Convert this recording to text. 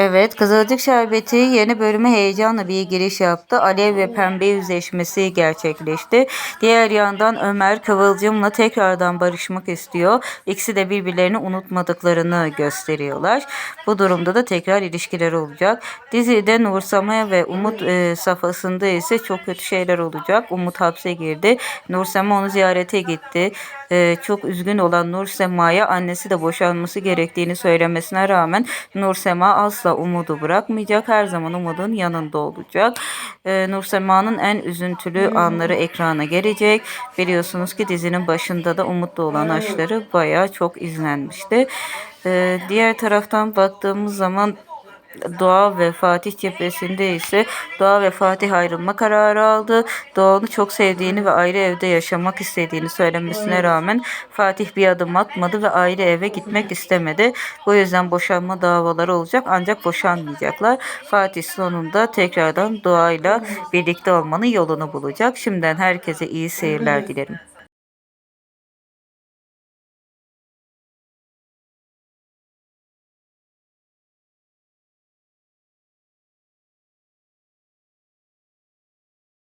Evet, Kızılcık Şerbeti yeni bölüme heyecanla bir giriş yaptı. Alev ve Pembe yüzleşmesi gerçekleşti. Diğer yandan Ömer Kıvılcım'la tekrardan barışmak istiyor. İkisi de birbirlerini unutmadıklarını gösteriyorlar. Bu durumda da tekrar ilişkiler olacak. Dizide Nur Samaya ve Umut e, safhasında ise çok kötü şeyler olacak. Umut hapse girdi. Nur Sema onu ziyarete gitti. E, çok üzgün olan Nur Sema'ya annesi de boşanması gerektiğini söylemesine rağmen Nur Sema asla umudu bırakmayacak. Her zaman umudun yanında olacak. Ee, Nur Sema'nın en üzüntülü anları ekrana gelecek. Biliyorsunuz ki dizinin başında da Umut'la olan aşkları bayağı çok izlenmişti. Ee, diğer taraftan baktığımız zaman Doğa ve Fatih cephesinde ise Doğa ve Fatih ayrılma kararı aldı. Doğa onu çok sevdiğini ve ayrı evde yaşamak istediğini söylemesine rağmen Fatih bir adım atmadı ve ayrı eve gitmek istemedi. Bu yüzden boşanma davaları olacak ancak boşanmayacaklar. Fatih sonunda tekrardan Doğa'yla birlikte olmanın yolunu bulacak. Şimdiden herkese iyi seyirler dilerim.